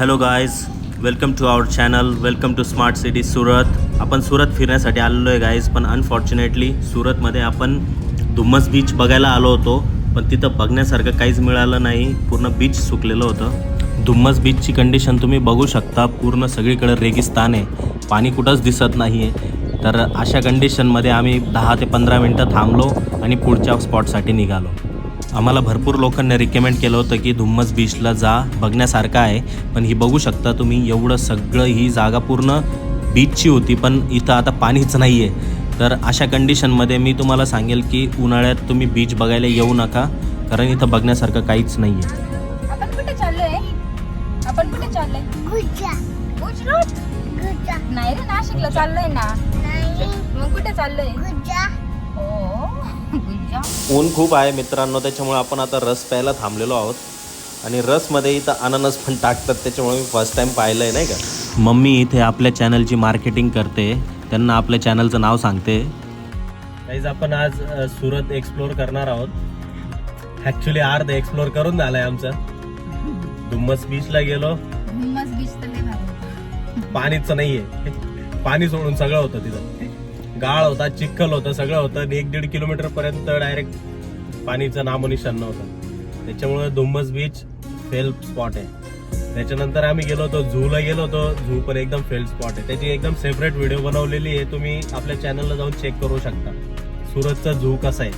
Hello guys welcome to our channel welcome to smart city Surat आपण सुरत फिरण्यासाठी आलेलो आहे गाईज पण अनफॉर्च्युनेटली सुरतमध्ये आपण धुम्मस बीच बघायला आलो होतो. पण तिथं बघण्यासारखं काहीच मिळालं नाही. पूर्ण बीच सुकलेलं होतं. धुम्मस बीचची कंडिशन तुम्ही बघू शकता. पूर्ण सगळीकडे रेगिस्तान आहे. पाणी कुठंच दिसत नाही आहे तर अशा कंडिशनमध्ये आम्ही दहा ते पंधरा मिनटं थांबलो आणि पुढच्या स्पॉटसाठी निघालो. आम्हाला भरपूर लोकांनी रिकमेंड केलं होतं की धुम्मस बीचला जा बघण्यासारखं आहे. पण ही बघू शकता तुम्ही एवढं सगळं ही जागा पूर्ण बीचची होती पण इथं आता पाणीच नाही आहे तर अशा कंडिशनमध्ये मी तुम्हाला सांगेल की उन्हाळ्यात तुम्ही बीच बघायला येऊ नका कारण इथं बघण्यासारखं काहीच नाही आहे आपण कुठे चाललोय? आपण कुठे चाललोय? गुज्जा गुजरात गुज्जा नाही रे नाशिकला चाललोय ना. नाही. मग कुठे चाललोय? हो ऊन खूप आहे मित्रांनो त्याच्यामुळे आपण आता रस प्यायला थांबलेलो आहोत. आणि रसमध्ये इथं अननस पण टाकतात त्याच्यामुळे मी फर्स्ट टाइम पाहिलं आहे नाही का? मम्मी इथे आपल्या चॅनलची मार्केटिंग करते. त्यांना आपल्या चॅनलचं नाव सांगते. काहीच आपण आज सुरत एक्सप्लोर करणार आहोत. ॲक्च्युली अर्ध एक्सप्लोर करून झालंय आमचं. डुम्मस बीचला गेलो. पाणीच नाहीये. पाणी सोडून सगळं होतं तिथं. गाळ होता चिखल होतं सगळं होतं आणि एक दीड किलोमीटर पर्यंत डायरेक्ट पाणीचं नामोनिशान नव्हतं त्याच्यामुळे धुम्मस बीच फेल स्पॉट आहे. त्याच्यानंतर आम्ही गेलो होतो झूला गेलो होतो झू पण एकदम फेल स्पॉट आहे. त्याची एकदम सेपरेट व्हिडिओ बनवलेली आहे तुम्ही आपल्या चॅनलला जाऊन चेक करू शकता. सुरतचा झू कसा आहे?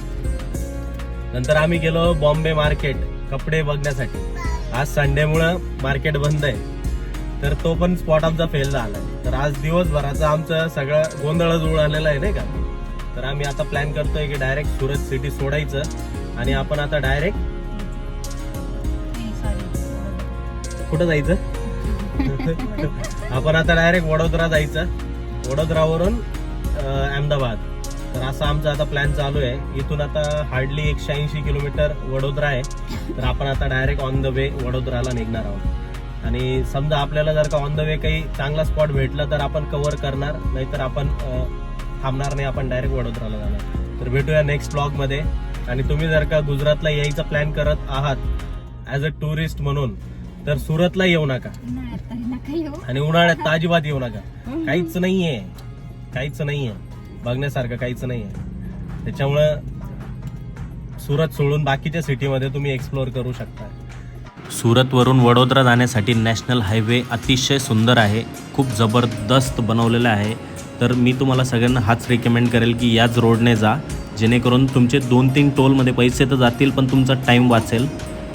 नंतर आम्ही गेलो बॉम्बे मार्केट कपडे बघण्यासाठी. आज संडेमुळं मार्केट बंद आहे. तर तो पण स्पॉट आमचा फेल झाला तर आज दिवसभराचं आमचं सगळं गोंधळच उडालेला आलेलं आहे नाही का? तर आम्ही आता प्लॅन करतोय की डायरेक्ट सुरत सिटी सोडायचं आणि आपण आता डायरेक्ट कुठं जायचं? आपण आता डायरेक्ट वडोदरा जायचं. वडोदरावरून अहमदाबाद. तर असा आमचा आता प्लॅन चालू आहे. इथून आता हार्डली एकशे ऐंशी किलोमीटर वडोदरा आहे. तर आपण आता डायरेक्ट ऑन द वे वडोदराला निघणार आहोत. आणि समजा आपल्याला जर का ऑन द वे काही चांगला स्पॉट भेटला तर आपण कव्हर करणार नाहीतर आपण थांबणार नाही आपण डायरेक्ट वडोदराला जाणार. तर भेटूया नेक्स्टमध्ये. आणि तुम्ही जर का गुजरातला यायचा प्लॅन करत आहात ॲज अ टुरिस्ट म्हणून तर सुरतला येऊ नका. नाही आणि उन्हाळ्यात तर अजिबात येऊ नका. काहीच नाहीये. काहीच नाहीये. बघण्यासारखं काहीच नाहीये. त्याच्यामुळं सुरत सोडून बाकीच्या सिटीमध्ये तुम्ही एक्सप्लोअर करू शकता. सुरतवरून वडोदरा जाण्यासाठी नॅशनल हायवे अतिशय सुंदर आहे खूप जबरदस्त बनवलेला आहे. तर मी तुम्हाला सगळ्यांना हाच रिकमेंड करेल की याच रोडने जा जेणेकरून तुमचे दोन तीन टोलमध्ये पैसे तर जातील पण तुमचा टाईम वाचेल.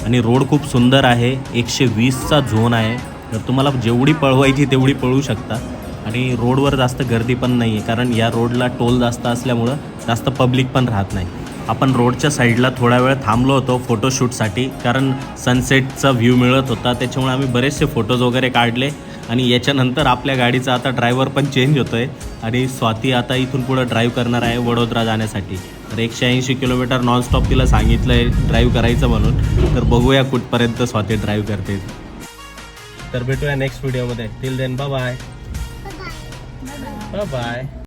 आणि रोड खूप सुंदर आहे एकशे वीसचा झोन आहे. तर तुम्हाला जेवढी पळवायची तेवढी पळू शकता. आणि रोडवर जास्त गर्दी पण नाही आहे कारण या रोडला टोल जास्त असल्यामुळं जास्त पब्लिक पण राहत नाही. आपण रोडच्या साईडला थोडा वेळ थांबलो होतो फोटोशूटसाठी कारण सनसेटचा व्ह्यू मिळत होता. त्याच्यामुळे आम्ही बरेचसे फोटोज वगैरे काढले आणि याच्यानंतर आपल्या गाडीचा आता ड्रायव्हर पण चेंज होतो आहे आणि स्वाती आता इथून पुढं ड्राईव्ह करणार आहे वडोदरा जाण्यासाठी. तर एकशे ऐंशी किलोमीटर नॉनस्टॉप तिला सांगितलं आहे ड्राईव्ह करायचं म्हणून. तर बघूया कुठपर्यंत स्वाती ड्राईव्ह करते. तर भेटूया नेक्स्ट व्हिडिओमध्ये till then bye bye bye bye